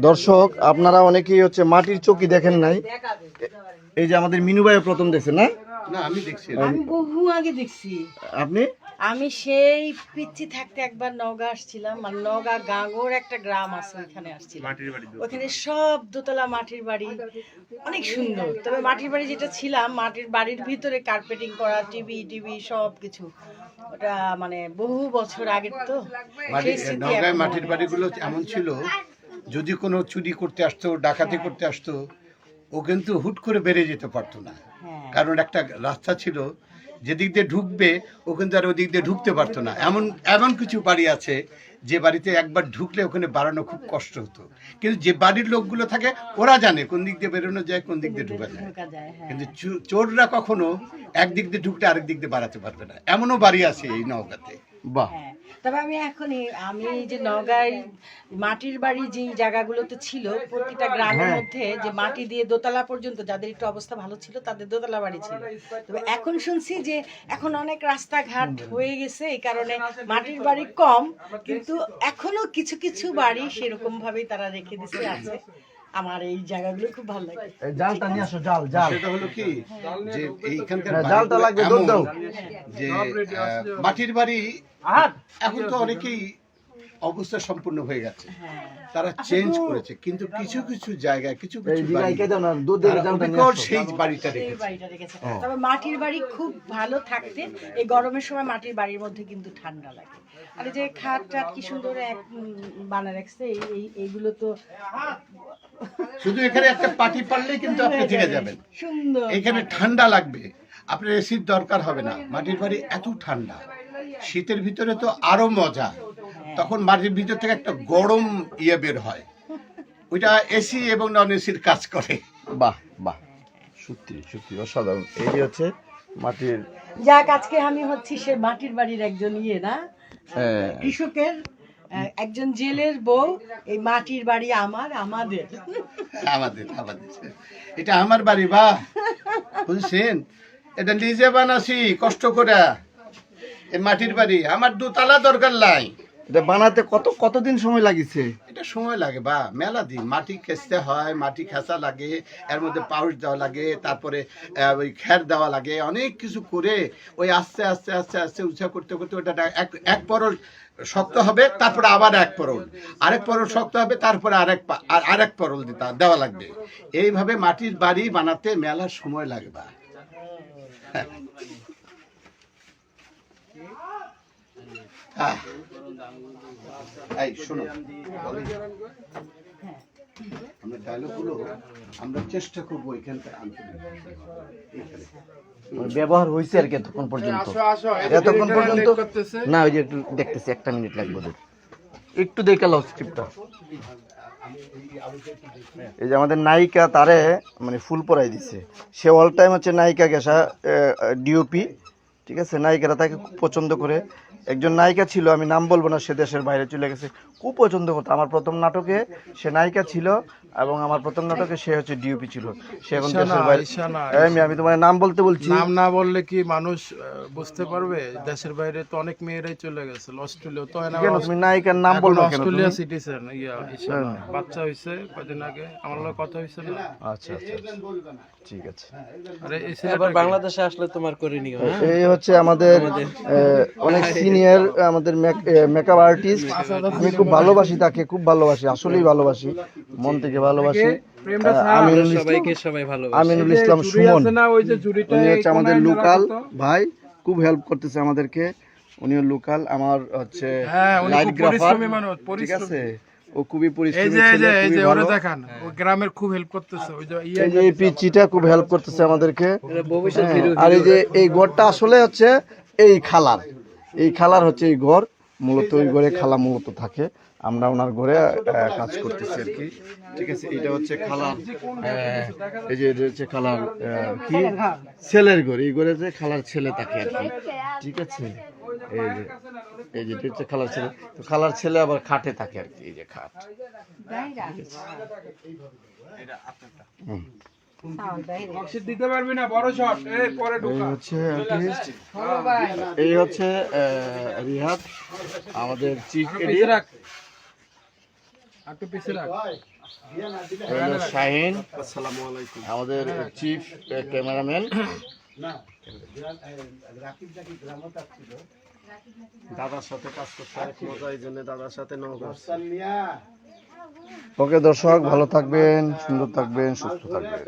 দর্শক আপনারা অনেকেই হচ্ছে মাটির চকি দেখেন নাই। এই যে আমাদের মিনুবাই প্রথম দেখছেন না? না আমি দেখছি। আমি বহু আগে দেখছি। আপনি? আমি সেই পিচ্ছি থাকতে একবার নওগাঁ আসছিলাম আর নওগাঁ গাঙ্গোর একটা গ্রাম আছে ওইখানে আসছিলাম। ওখানে সব দোতলা মাটির বাড়ি অনেক সুন্দর। তবে মাটির বাড়ি যেটা ছিলাম মাটির বাড়ির ভিতরে কার্পেটিং করা টিভি টিভি সব কিছু ওটা মানে বহু বছর আগের তো। মাটির বাড়িগুলো এমন ছিল যদি কোনো চুরি করতে আসতো ডাকাতি করতে আসতো ও কিন্তু হুট করে বেড়ে যেতে পারতো না। হ্যাঁ। কারণ একটা রাস্তা ছিল যেদিক দিয়ে ঢুকবে ওখান থেকে আর ওদিক দিয়ে ঢুকতে পারতো না। এমন এমন কিছু বাড়ি আছে যে বাড়িতে একবার ঢুকলে ওখানে বাড়ানো খুব কষ্ট হতো। কিন্তু যে বাড়ির লোকগুলো থাকে ওরা জানে কোন দিক দিয়ে বেরোনো যায় কোন দিক দিয়ে ঢুকে যায়। হ্যাঁ। কিন্তু চো- চোররা কখনো একদিক দিয়ে ঢুকলে আরেক দিক দিয়ে বাড়াতে পারবে না। এমনও বাড়ি আছে এই নওগাঁতে। বাহ। হ্যাঁ। তবে আমি এখন আমি যে নগাঁয় মাটির বাড়ি যে জায়গাগুলোতে ছিল প্রতিটা গ্রামের মধ্যে যে মাটি দিয়ে দোতলা পর্যন্ত যাদের একটু অবস্থা ভালো ছিল তাদের দোতলা বাড়ি ছিল। তবে এখন শুনছি যে এখন অনেক রাস্তাঘাট হয়ে গেছে এই কারণে মাটির বাড়ি কম কিন্তু এখনও কিছু কিছু বাড়ি সেরকম ভাবেই তারা রেখে দিছে আছে। আমার এই জায়গাগুলো খুব ভালো লাগে। জালটা নিয়ে আসো জাল জাল। সেটা হলো কি? যে এইখানকার হ্যাঁ, জালটা লাগবে, দাও। যে মাটির বাড়ি এখন তো অনেকেই অবস্থা সম্পূর্ণ হয়ে গেছে। হ্যাঁ। তারা চেঞ্জ করেছে কিন্তু কিছু কিছু জায়গায় কিছু কিছু সেই বাড়িটা রেখেছে। তবে মাটির বাড়ি খুব ভালো থাকতে এই গরমের সময় মাটির বাড়ির মধ্যে কিন্তু ঠান্ডা লাগে। আর যে খাট টাট কি সুন্দর এক বানা রাখছে এই এই- এইগুলো তো শুধু এখানে একটা পাটি পারলেই কিন্তু আপনি থেকে যাবেন। সুন্দর। এখানে ঠান্ডা লাগবে। আপনার এসির দরকার হবে না। মাটির বাড়ি এত ঠান্ডা। শীতের ভিতরে তো আরও মজা। তখন মাটির ভিতর থেকে একটা গরম ইয়ে বের হয়। ওইটা এসি এবং নন এসির কাজ করে। বাহ বাহ। সত্যি সত্যি অসাধারণ। এই হচ্ছে মাটির যাক আজকে আমি হচ্ছি সে মাটির বাড়ির একজন ইয়ে না? হ্যাঁ। কৃষকের একজন জেলের বউ এই মাটির বাড়ি আমার আমাদের। আমাদের আমাদের। এটা আমার বাড়ি বা বুঝছেন এটা নিজে বানাসি কষ্ট করে। এই মাটির বাড়ি আমার দুতলা দরকার নাই। এটা বানাতে কত কতদিন সময় লাগিছে? এটা সময় লাগে বা মেলা দিন। মাটি খেঁচতে হয় মাটি খেঁচা লাগে এর মধ্যে পাউচ দেওয়া লাগে তারপরে ওই খ্যার দেওয়া লাগে অনেক কিছু করে ওই আস্তে আস্তে আস্তে আস্তে উঁচা করতে করতে ওটা এক এক পরল শক্ত হবে তারপরে আবার এক পরল। আরেক পরল শক্ত হবে তারপরে আরেক আরেক পরল দিতে দেওয়া লাগবে। এইভাবে মাটির বাড়ি বানাতে মেলা সময় লাগে বা। হ্যাঁ। এই শোনো। আমরা আমরা চেষ্টা করব ব্যবহার হয়েছে আর কি এতক্ষণ পর্যন্ত। এতক্ষণ পর্যন্ত না ওই যে একটু দেখতেছি একটা মিনিট লাগবে একটু দেখে লাও স্ক্রিপ্টটা এই যে আমাদের নায়িকা তারে মানে ফুল পরাই দিছে। সে অল টাইম হচ্ছে নায়িকা গেসা ডিওপি। ঠিক আছে? নায়িকারা তাকে খুব পছন্দ করে। একজন নায়িকা ছিল, আমি নাম বলব না, সে দেশের বাইরে চলে গেছে। খুব পছন্দ করতো। আমার প্রথম নাটকে সে নায়িকা ছিল এবং আমার প্রথম নাটকে সে হচ্ছে ডিওপি ছিল। সে এখন দেশের বাইরে আমি তোমার নাম বলতে বলছি। নাম না বললে কি মানুষ বুঝতে পারবে? দেশের বাইরে তো অনেক মেয়েরাই চলে গেছে অস্ট্রেলিয়া তো হয় না কেন তুমি নায়িকার নাম বলব কেন অস্ট্রেলিয়া সিটিজেন ইয়া ঈশানা। বাচ্চা হইছে কদিন আগে আমার লগে কথা হইছে না? আচ্ছা আচ্ছা আচ্ছা। ঠিক আছে। আরে এই ছেলেটা বাংলাদেশে আসলে তোমার করে নিও হ্যাঁ? এই হচ্ছে আমাদের আহ, অনেক সিনিয়র আমাদের মেকআপ আর্টিস্ট আমি খুব ভালোবাসি তাকে খুব ভালোবাসি আসলেই ভালোবাসি। মন থেকে ভালোবাসি। আমিনুল ইসলাম সবাইকে সবাই ভালো আমিনুল ইসলাম সুমন। আছে না ওই যে জুড়িটা উনি হচ্ছে আমাদের লোকাল ভাই খুব হেল্প করতেছে আমাদেরকে। উনিও লোকাল আমার হচ্ছে হ্যাঁ, লাইট গ্রাফার ঠিক আছে? ও খুবই পরিশ্রমী ছেলে খুবই ভালো। দেখান ও গ্রামের খুব হেল্প করতেছে ওই যে এই যে পিচিটা খুব হেল্প করতেছে আমাদেরকে। হ্যাঁ, আর এই যে এই ঘরটা আসলে হচ্ছে এই খালার। এই খালার হচ্ছে এই ঘর মূলত ওই ঘরে খালা মূলত থাকে। আমরা ওনার ঘরে কাজ করতেছি আর কি। ঠিক আছে এটা হচ্ছে খালার এই যে এটা হচ্ছে খালার কি? ছেলের ঘর এই ঘরে যে খালার ছেলে থাকে আর কি। ঠিক আছে? এই যে এই যে এটা হচ্ছে খালার ছেলে। তো খালার ছেলে আবার খাটে থাকে আর কি এই যে খাট। হুম। দিতে পারবি না এই পরে এই ঢোকা হচ্ছে হচ্ছে রিহাদ আমাদের চিফ এডিট। শাহিন। আমাদের চিফ ক্যামেরাম্যান দাদার সাথে কাজ করতে অনেক মজা এই জন্য দাদার সাথে ওকে দর্শক ভালো থাকবেন সুন্দর থাকবেন সুস্থ থাকবেন।